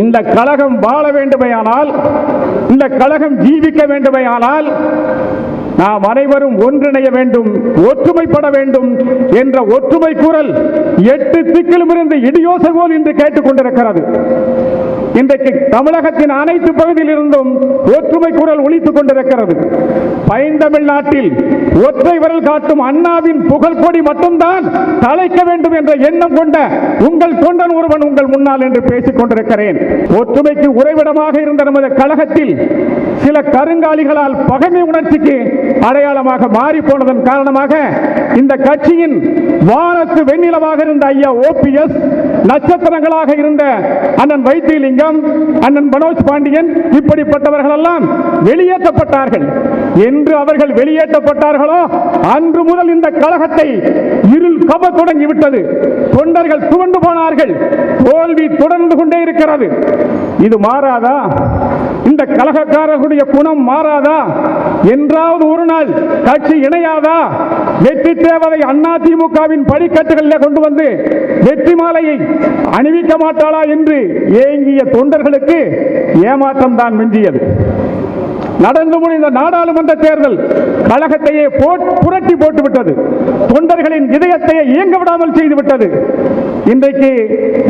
இந்த கழகம் வாழ வேண்டுமையானால் இந்த கழகம் ஜீவிக்க வேண்டுமையானால் நாம் அனைவரும் ஒன்றிணைய வேண்டும் ஒற்றுமைப்பட வேண்டும் என்ற ஒற்றுமை குரல் எட்டு திக்கிலும் இருந்து இடியோசை போல் இன்று கேட்டுக் கொண்டிருக்கிறது இன்றைக்கு தமிழகத்தின் அனைத்து பகுதியில் இருந்தும் ஒற்றுமை குரல் ஒழித்துக் கொண்டிருக்கிறது. பைந்தமிழ்நாட்டில் ஒற்றை விரல் காட்டும் அண்ணாவின் புகழ் கொடி மட்டும்தான் தலைக்க வேண்டும் என்ற எண்ணம் கொண்ட உங்கள் தொண்டன் ஒருவன் உங்கள் முன்னால் என்று பேசிக் கொண்டிருக்கிறேன். ஒற்றுமைக்கு உறைவிடமாக இருந்த நமது கழகத்தில் சில கருங்காலிகளால் பகைமை உணர்ச்சிக்கு அடையாளமாக மாறி போனதன் காரணமாக இந்த கட்சியின் வானத்து வெண்ணிலமாக இருந்த ஐயா ஓபிஎஸ் நட்சத்திரங்களாக இருந்த அண்ணன் வைத்தியலிங்கம் அண்ணன் மனோஜ் பாண்டியன் இப்படிப்பட்டவர்கள் எல்லாம் வெளியேற்றப்பட்டார்கள். என்று அவர்கள் வெளியேற்றப்பட்டார்களோ அன்று முதல் இந்த கழகத்தை இருள் கவ தொடங்கிவிட்டது. தொண்டர்கள் துவண்டு போனார்கள். தோல்வி தொடர்ந்து கொண்டே இருக்கிறது. இது மாறாதா? இந்த கலகக்காரர்களுடைய குணம் மாறாதா? என்றாவது ஒரு நாள் கட்சி இணையாதா? வெற்றி தேவதை அண்ணா திமுகவின் படிக்கட்டுகளில் கொண்டு வந்து வெற்றி மாலையை அணிவிக்க மாட்டாளா என்று ஏங்கிய தொண்டர்களுக்கு ஏமாற்றம் தான் மிஞ்சியது. நடந்து முடிந்த நாடாளுமன்ற தேர்தல் கழகத்தையே போட்- புரட்டி போட்டுவிட்டது. தொண்டர்களின் இதயத்தையே இயங்க விடாமல் செய்துவிட்டது. இன்றைக்கு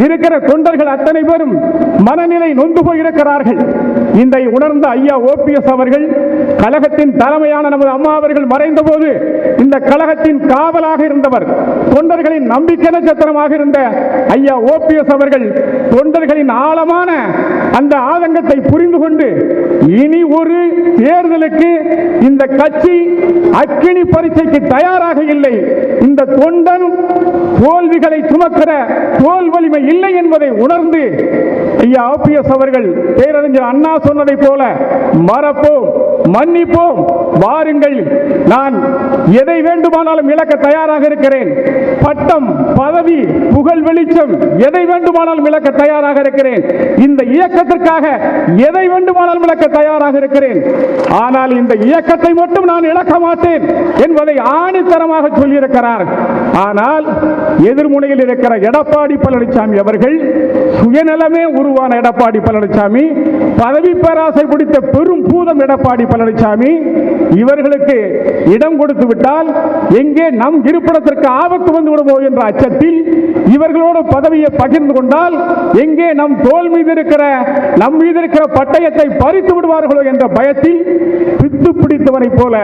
இருக்கிற தொண்டர்கள் அத்தனை பேரும் மனநிலை நொந்து போயிருக்கிறார்கள். இதை உணர்ந்த ஐயா ஓபிஎஸ் அவர்கள் கழகத்தின் தலைமையான நமது அம்மா அவர்கள் மறைந்த போது இந்த கழகத்தின் காவலாக இருந்தவர் தொண்டர்களின் நம்பிக்கை நட்சத்திரமாக இருந்த ஐயா ஓபிஎஸ் அவர்கள் தொண்டர்களின் ஆழமான அந்த ஆதங்கத்தை புரிந்து கொண்டு இனி ஒரு தேர்தலுக்கு இந்த கட்சி அக்கினி பரீட்சைக்கு தயாராக இல்லை. இந்த தொண்டன் சுமைகளை சுமக்கிற தோல் வலிமை இல்லை என்பதை உணர்ந்து ஐயா ஆபிஎஸ் அவர்கள் பேரறிஞர் அண்ணா சொன்னதை போல மறப்போம் மன்னிப்போம் வாருங்கள். நான் எதை வேண்டுமானாலும் இழக்க தயாராக இருக்கிறேன். பட்டம் பதவி புகழ் வெளிச்சம் எதை வேண்டுமானாலும் இழக்க தயாராக இருக்கிறேன். இந்த இயக்கத்திற்காக எதை வேண்டுமானாலும் இழக்க தயாராக இருக்கிறேன். ஆனால் இந்த இயக்கத்தை மட்டும் நான் இழக்க மாட்டேன் என்பதை ஆணித்தரமாக சொல்லியிருக்கிறார் ஆனால் எதிர்முனையில் இருக்கிற எடப்பாடி பழனிசாமி அவர்கள் சுயநலமே உருவான எடப்பாடி பழனிசாமி பதவி பேராசை பிடித்த பெரும் பூதம் எடப்பாடி பழனிசாமி இவர்களுக்கு இடம் கொடுத்து விட்டால் எங்கே நம் இருப்பிடத்திற்கு ஆபத்து வந்து விடுவோம் என்ற அச்சத்தில் இவர்களோடு பதவியை பகிர்ந்து கொண்டால் எங்கே நம் தோல் மீது இருக்கிற நம் மீது இருக்கிற பட்டயத்தை பறித்து விடுவார்களோ என்ற பயத்தில் பித்து பிடித்தவனைப் போல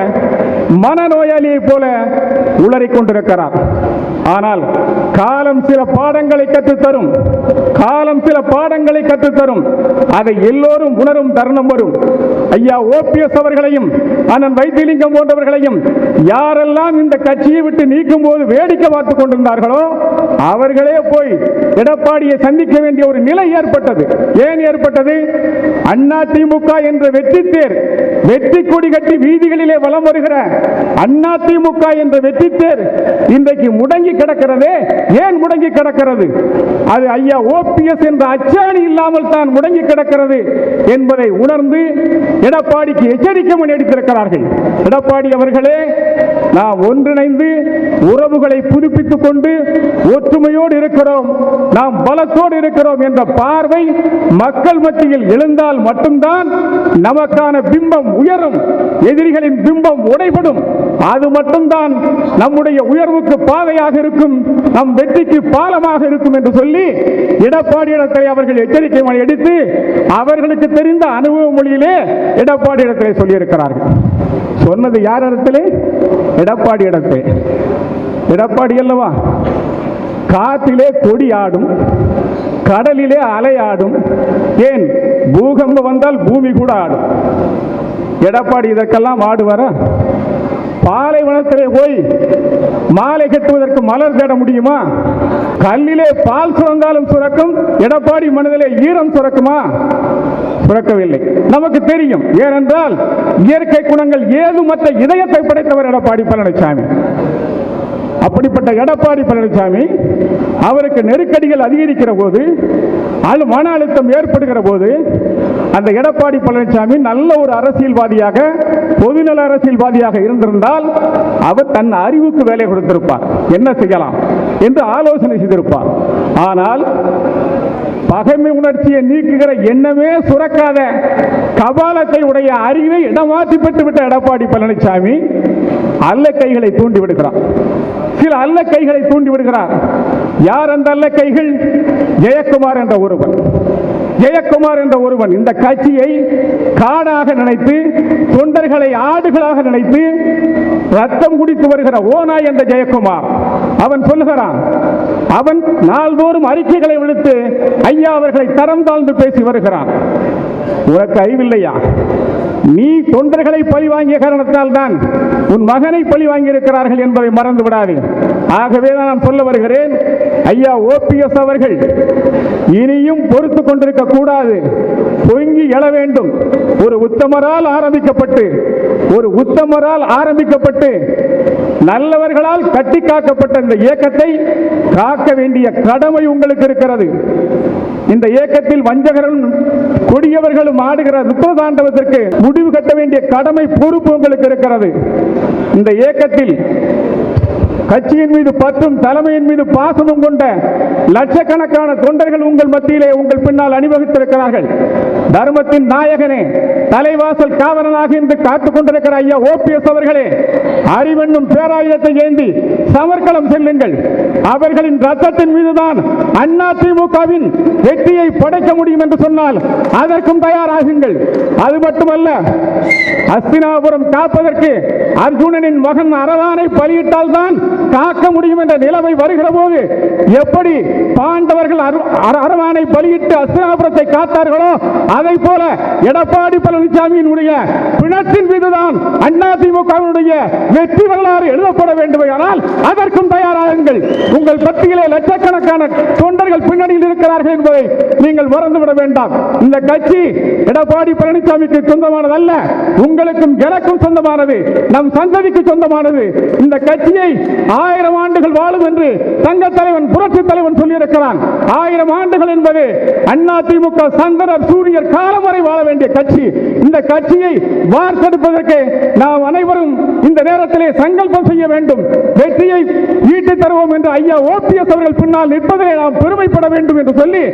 மனநோயாளியைப் போல உளறிக் கொண்டிருக்கிறார். ஆனால் காலம் சில பாடங்களை கற்றுத்தரும். காலம் சில பாடங்களை கற்றுத்தரும். அதை எல்லோரும் உணரும் தருணம் வரும். ஐயா ஓபிஎஸ் அவர்களையும் அண்ணன் வைத்தியலிங்கம் போன்றவர்களையும் யாரெல்லாம் இந்த கட்சியை விட்டு நீக்கும் போது வேடிக்கை பார்த்துக் கொண்டிருந்தார்களோ அவர்களே போய் எடப்பாடியை சந்திக்க வேண்டிய ஒரு நிலை ஏற்பட்டது. ஏன் ஏற்பட்டது? அண்ணா திமுக என்ற வெற்றி தேர் வெற்றி கொடி கட்டி வீதிகளிலே வலம் வருகிற அண்ணா திமுக என்ற வெற்றி தேர் இன்றைக்கு முடங்கி கிடக்கிறதே ஏன் முடங்கி கிடக்கிறது? அது ஐயா ஓபிஎஸ் என்ற அச்சாணி இல்லாமல் தான் முடங்கி கிடக்கிறது என்பதை உணர்ந்து எடப்பாடிக்கு எச்சரிக்கை மணி அடித்திருக்கிறார்கள் எடப்பாடி அவர்களே நாம் ஒன்றிணைந்து உறவுகளை புதுப்பித்துக் கொண்டு ஒற்றுமையோடு இருக்கிறோம் நாம் பலத்தோடு இருக்கிறோம் என்ற பார்வை மக்கள் மத்தியில் எழுந்தால் மட்டும்தான் நமக்கான பிம்பம் உயரும் எதிரிகளின் பிம்பம் உடைபடும். அது மட்டும்தான் நம்முடைய உயர்வுக்கு பாதையாக இருக்கும் நம் வெற்றிக்கு பாலமாக இருக்கும் என்று சொல்லி எடப்பாடி இடத்தை அவர்கள் எச்சரிக்கை மணி அடித்து அவர்களுக்கு தெரிந்த அனுபவ மொழியிலே எடப்பாடி இடத்திலே சொல்லியிருக்கிறார்கள். சொன்னது யார் இடத்திலே? எடப்பாடி இடத்தை. எடப்பாடி அல்லவா? காற்றிலே கொடி ஆடும் கடலிலே அலை ஆடும் ஏன் பூகம்பம் வந்தால் பூமி கூட ஆடும். எடப்பாடி இதற்கெல்லாம் ஆடுவாரா பாலைவனத்திலே போய் மாலை கட்டுவதற்கு மலர் தேட முடியுமா? கல்லிலே பால் சுரந்தாலும் சுரக்கும் எடப்பாடி மனதிலே ஈரம் சுரக்குமா? சுரக்கவில்லை. நமக்கு தெரியும் ஏனென்றால் இயற்கை குணங்கள் ஏதுமற்ற இதயத்தை படைத்தவர் எடப்பாடி பழனிசாமி. அப்படிப்பட்ட எடப்பாடி பழனிசாமி அவருக்கு நெருக்கடிகள் அதிகரிக்கிற போது அது மன அழுத்தம் ஏற்படுகிற போது அந்த எடப்பாடி பழனிசாமி நல்ல ஒரு அரசியல்வாதியாக பொதுநல அரசியல்வாதியாக இருந்திருந்தால் அவர் தன் அறிவுக்கு வேலை கொடுத்திருப்பார். என்ன செய்யலாம் என்று ஆலோசனை செய்திருப்பார். ஆனால் பகைமை உணர்ச்சியை நீக்குகிற எண்ணமே சுரக்காத கபாலத்தை உடைய அறிவை இடமாற்றி பெற்றுவிட்ட எடப்பாடி பழனிசாமி அல்ல கைகளை தூண்டி விடுகிறார். சில அல்ல கைகளை தூண்டி விடுகிறார். யார் அந்த அல்ல கைகள்? ஜெயக்குமார் என்ற ஒருவர். ஜெயக்குமார் என்ற ஒருவன் இந்த கட்சியை காடாக நினைத்து தொண்டர்களை ஆடுகளாக நினைத்து ரத்தம் குடித்து வருகிற ஓனாய் என்ற ஜெயக்குமார். அவன் சொல்லுகிறான் அவன் நாள்தோறும் அறிக்கைகளை விடுத்து ஐயா அவர்களை தரம் தாழ்ந்து பேசி வருகிறான். உனக்கு அறிவில்லையா? நீ தொண்டர்களை பழி வாங்கிய காரணத்தால் தான் உன் மகனை பழி வாங்கியிருக்கிறார்கள் என்பதை மறந்து விடாதே. ஆகவே நான் சொல்ல வருகிறேன் ஐயா ஓபிஎஸ் அவர்கள் இனியும் பொறுத்து கொண்டிருக்க கூடாது. பொங்கி எழ வேண்டும். ஒரு உத்தமரால் ஆரம்பிக்கப்பட்டு ஒரு உத்தமரால் ஆரம்பிக்கப்பட்டு நல்லவர்களால் கட்டி காக்கப்பட்ட இந்த இயக்கத்தை காக்க வேண்டிய கடமை உங்களுக்கு இருக்கிறது. இந்த இயக்கத்தில் வஞ்சகரும் கொடியவர்களும் ஆடுகிற ருத்ரதாண்டவத்திற்கு முடிவு கட்ட வேண்டிய கடமை பொறுப்பு உங்களுக்கு இருக்கிறது. இந்த இயக்கத்தில் கட்சியின் மீது பற்றும் தலைமையின் மீது பாசமும் கொண்ட லட்சக்கணக்கான தொண்டர்கள் உங்கள் மத்தியிலே உங்கள் பின்னால் அணிவகுத்திருக்கிறார்கள். தர்மத்தின் நாயகனே தலைவாசல் காவலனாக இன்று காத்துக் கொண்டிருக்கிற ஐயா ஓபிஎஸ் அவர்களே அறிவென்னும் பேராயுதத்தை ஏந்தி சமர்க்களம் செல்லுங்கள். அவர்களின் ரத்தத்தின் மீதுதான் அண்ணா திமுகவின் வெற்றியை படைக்க முடியும் என்று சொன்னால் அதற்கும் தயாராகுங்கள். அது மட்டுமல்ல அஸ்தினாபுரம் காப்பதற்கு அர்ஜுனனின் மகன் அரவானை பலியிட்டால் தான் காக்க முடியும் என்ற நிலைமை வருகிற போது எப்படி பாண்டவர்கள் அரவானை பலியிட்டு அஸ்தினாபுரத்தை காத்தார்களோ அதை போல எடப்பாடி பழனிசாமியினுடைய பிணத்தின் மீதுதான் அதிமுகவினுடைய வெற்றி வரலாறு எழுதப்பட வேண்டுமானால் அதற்கும் தயாராகுங்கள். உங்கள் பத்தியிலே லட்சக்கணக்கான தொண்டர்கள் பின்னணியில் இருக்கிறார்கள் என்பதை நீங்கள் மறந்துவிட வேண்டாம். இந்த கட்சி எடப்பாடி பழனிசாமிக்கு சொந்தமானதல்ல உங்களுக்கும் எனக்கும் சொந்தமானது நம் சந்ததிக்கு சொந்தமானது. இந்த கட்சியை ஆயிரம் ஆண்டுகள் வாழும் என்று தங்க தலைவன் புரட்சி தலைவன் சொல்லியிருக்கிறான். ஆயிரம் ஆண்டுகள் என்பது அண்ணா திமுக சந்தனர் சூரியர் காலம் வரை வாழ வேண்டிய கட்சி. இந்த கட்சியை வார்த்தெடுப்பதற்கு நாம் அனைவரும் இந்த நேரத்திலே சங்கல்பம் செய்ய வேண்டும். வெற்றியை ஈட்டி தருவோம் என்று ஐயா ஓபிஎஸ் அவர்கள் பின்னால் நிற்பதிலே நாம் பெருமைப்பட வேண்டும் என்று சொல்லி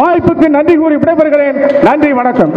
வாய்ப்புக்கு நன்றி கூறி விடைபெறுகிறேன். நன்றி வணக்கம்.